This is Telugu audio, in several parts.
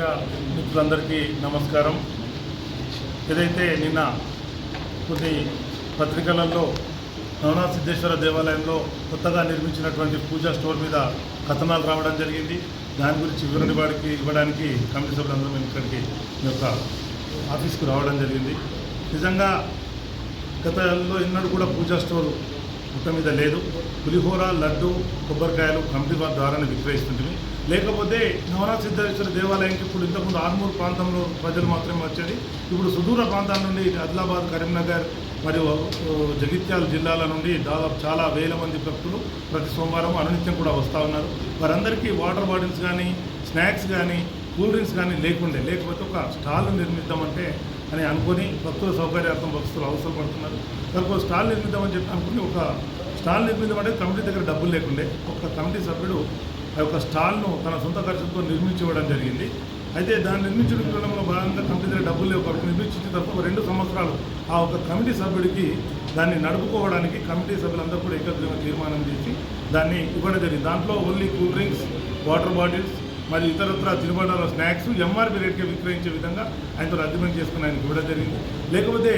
మీడియా మిత్రులందరికీ నమస్కారం. ఏదైతే నిన్న కొన్ని పత్రికలలో నవనా సిద్ధేశ్వర దేవాలయంలో కొత్తగా నిర్మించినటువంటి పూజా స్టోర్ మీద కథనాలు రావడం జరిగింది. దాని గురించి వివరణ వాడికి ఇవ్వడానికి కమిటీ సభ్యులందరూ మేము ఇక్కడికి మీ యొక్క ఆఫీస్కు రావడం జరిగింది. నిజంగా గతంలో ఎన్నడూ కూడా పూజా స్టోర్ గుట్ట మీద లేదు. పులిహోర లడ్డు కొబ్బరికాయలు కమిటీ వారి ద్వారానే విక్రయిస్తుంటుంది లేకపోతే నవనాథ సిద్ధేశ్వర దేవాలయంకి ఇప్పుడు ఇంతకుముందు ఆర్మూర్ ప్రాంతంలో ప్రజలు మాత్రమే వచ్చేది ఇప్పుడు సుదూర ప్రాంతాల నుండి ఆదిలాబాద్ కరీంనగర్ మరియు జగిత్యాల జిల్లాల నుండి దాదాపు చాలా వేల మంది భక్తులు ప్రతి సోమవారం అనునిత్యం కూడా వస్తూ ఉన్నారు. వారందరికీ వాటర్ బాటిల్స్ కానీ స్నాక్స్ కానీ కూల్ డ్రింక్స్ కానీ లేకుండే. లేకపోతే ఒక స్టాల్ నిర్మిద్దామంటే అని అనుకొని భక్తుల సౌకర్యార్థం భక్తులు అవసరం పడుతున్నారు. దానికి ఒక స్టాల్ నిర్మిద్దామని చెప్పి అనుకుని ఒక స్టాల్ నిర్మిద్దామంటే కమిటీ దగ్గర డబ్బులు లేకుండే. ఒక కమిటీ సభ్యుడు ఆ యొక్క స్టాల్ను తన సొంత ఖర్చుతో నిర్మించివ్వడం జరిగింది. అయితే దాన్ని నిర్మించడం క్రమంలో భాగంగా కమిటీ దగ్గర డబ్బులు లేవు కాబట్టి నిర్మించిన తర్వాత రెండు సంవత్సరాలు ఆ ఒక కమిటీ సభ్యుడికి దాన్ని నడుపుకోవడానికి కమిటీ సభ్యులందరూ కూడా ఏకగ్రీవ తీర్మానం చేసి దాన్ని ఇవ్వడం జరిగింది. దాంట్లో only cool drinks water bottles మరియు ఇతరత్ర తినుబండాల స్నాక్స్ ఎంఆర్పి రేట్కి విక్రయించే విధంగా ఆయనతో అగ్రిమెంట్ చేసుకుని ఆయనకి ఇవ్వడం జరిగింది. లేకపోతే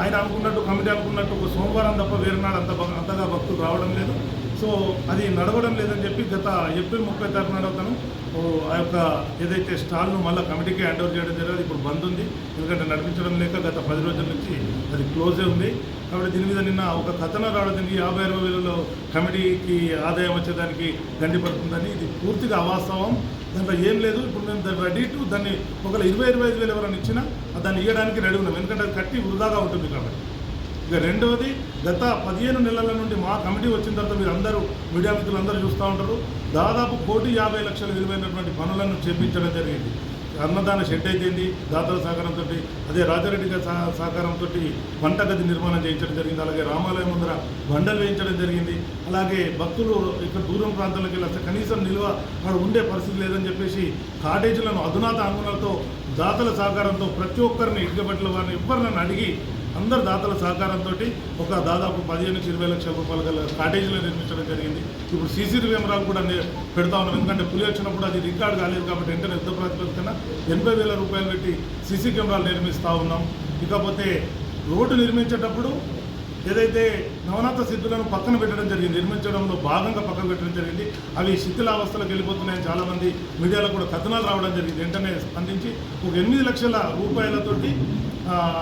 ఆయన అనుకున్నట్టు కమిటీ అనుకున్నట్టు ఒక సోమవారం తప్ప వేరే నాడు అంత అంతగా భక్తులు రావడం లేదు. సో అది నడవడం లేదని చెప్పి గత ఏప్రిల్ ముప్పై తారీఖు నాడు అతను ఓ, ఆ యొక్క ఏదైతే స్టాల్ను మళ్ళీ కమిటీకి హ్యాండ్ ఓవర్ చేయడం జరిగింది ఇప్పుడు బంద్ ఉంది. ఎందుకంటే నడిపించడం లేక గత పది రోజుల నుంచి అది క్లోజే ఉంది. కాబట్టి దీని మీద నిన్న ఒక కథనం రావడం దీనికి యాభై అరవై వేలలో కమిటీకి ఆదాయం వచ్చేదానికి గండి పడుతుందని. ఇది పూర్తిగా అవాస్తవం. దాంట్లో ఏం లేదు. ఇప్పుడు మేము దాన్ని రెడీ టు దాన్ని ఒకవేళ ఇరవై ఇరవై ఐదు వేలు ఎవరైనా ఇచ్చినా దాన్ని ఇవ్వడానికి రెడీ ఉన్నాం. ఎందుకంటే అది కట్టి వృధాగా ఉంటుంది కాబట్టి. ఇక రెండవది గత పదిహేను నెలల నుండి మా కమిటీ వచ్చిన తర్వాత మీరు అందరూ మీడియా మిత్రులు అందరూ చూస్తూ ఉంటారు. దాదాపు కోటి యాభై లక్షల విలువైనటువంటి పనులను చేపించడం జరిగింది. అన్నదాన షెడ్ అయితేంది దాతల సహకారంతో అదే రాజారెడ్డి గారి సహ- సహకారంతో వంటగది నిర్మాణం చేయించడం జరిగింది. అలాగే రామాలయం ముందర బండలు వేయించడం జరిగింది. అలాగే భక్తులు ఇక్కడ దూరం ప్రాంతాలకు వెళ్ళి కనీసం నిల్వ అక్కడ ఉండే పరిస్థితి లేదని చెప్పేసి కాటేజీలను అధునాత అంగుళాలతో దాతల సహకారంతో ప్రతి ఒక్కరిని ఇటుకబట్ల వారిని ఎవరినైనా అడిగి అందరు దాతల సహకారంతో ఒక దాదాపు పదిహేను నుంచి ఇరవై లక్షల రూపాయల గల కాటేజీలో నిర్మించడం జరిగింది. ఇప్పుడు సీసీ కెమెరాలు కూడా పెడతా ఉన్నాం. ఎందుకంటే పులి వచ్చినప్పుడు అది రికార్డ్ కాలేదు కాబట్టి వెంటనే యుద్ధ ప్రాతిపదికన ఎనభై వేల రూపాయలు పెట్టి సీసీ కెమెరాలు నిర్మిస్తూ ఉన్నాం. ఇకపోతే రోడ్డు నిర్మించేటప్పుడు ఏదైతే నవనాథ సిద్ధులను పక్కన పెట్టడం జరిగింది నిర్మించడంలో భాగంగా పక్కన పెట్టడం జరిగింది అవి శిథిలావస్థలకు వెళ్ళిపోతున్నాయని చాలామంది మీడియాలో కూడా కథనాలు రావడం జరిగింది. వెంటనే స్పందించి ఒక ఎనిమిది లక్షల రూపాయలతోటి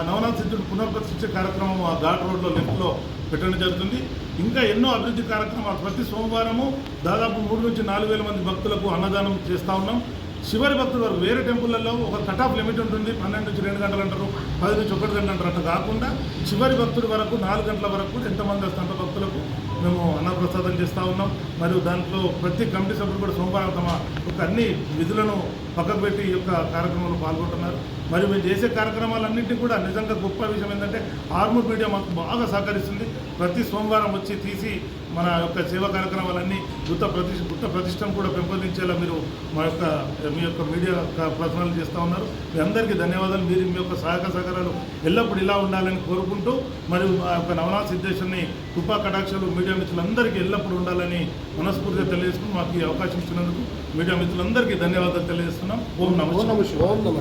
నవనాథ సిద్ధుడు పునర్ప్రతిష్ఠ కార్యక్రమం ఆ ఘాట్ రోడ్లో లెఫ్ట్లో పెట్టడం జరుగుతుంది. ఇంకా ఎన్నో అభివృద్ధి కార్యక్రమాలు. ప్రతి సోమవారము దాదాపు మూడు నుంచి నాలుగు వేల మంది భక్తులకు అన్నదానం చేస్తూ ఉన్నాం. చివరి భక్తుల వరకు వేరే టెంపుల్లలో ఒక కట్ ఆఫ్ లిమిట్ ఉంటుంది. పన్నెండు నుంచి రెండు గంటలు అంటారు. పది నుంచి ఒకటి గంటలు అంటారు. అట్లా కాకుండా చివరి భక్తుడి వరకు నాలుగు గంటల వరకు ఎంతమంది వస్తుంటే భక్తులకు మేము అన్నప్రసాదం చేస్తూ ఉన్నాం. మరియు దాంట్లో ప్రతి కమిటీ సభ్యులు కూడా సోమవారం తమ యొక్క అన్ని విధులను పక్కకు పెట్టి ఈ యొక్క కార్యక్రమంలో పాల్గొంటున్నారు. మరియు మేము చేసే కార్యక్రమాలన్నింటినీ కూడా నిజంగా గొప్ప విషయం ఏంటంటే ఆర్మూర్ మీడియా మాకు బాగా సహకరిస్తుంది. ప్రతి సోమవారం వచ్చి తీసి మన యొక్క సేవా కార్యక్రమాలన్నీ గుత్త ప్రతిష్ఠ గుత్త ప్రతిష్టం కూడా పెంపొందించేలా మీరు మా యొక్క మీ యొక్క మీడియా ప్రసనాలు చేస్తూ ఉన్నారు. మీ అందరికీ ధన్యవాదాలు. మీరు మీ యొక్క సహాయక సహకారాలు ఎల్లప్పుడూ ఇలా ఉండాలని కోరుకుంటూ మరియు ఆ యొక్క నవనాథ సిద్ధేశ్వరిని కృపా కటాక్షలు మీడియా మిత్రులందరికీ ఎల్లప్పుడూ ఉండాలని మనస్ఫూర్తిగా తెలియజేసుకుని మాకు ఈ అవకాశం ఇచ్చినందుకు మీడియా మిత్రులందరికీ ధన్యవాదాలు తెలియజేస్తున్నాం. ఓం నమస్కారం నమ ఓం నమ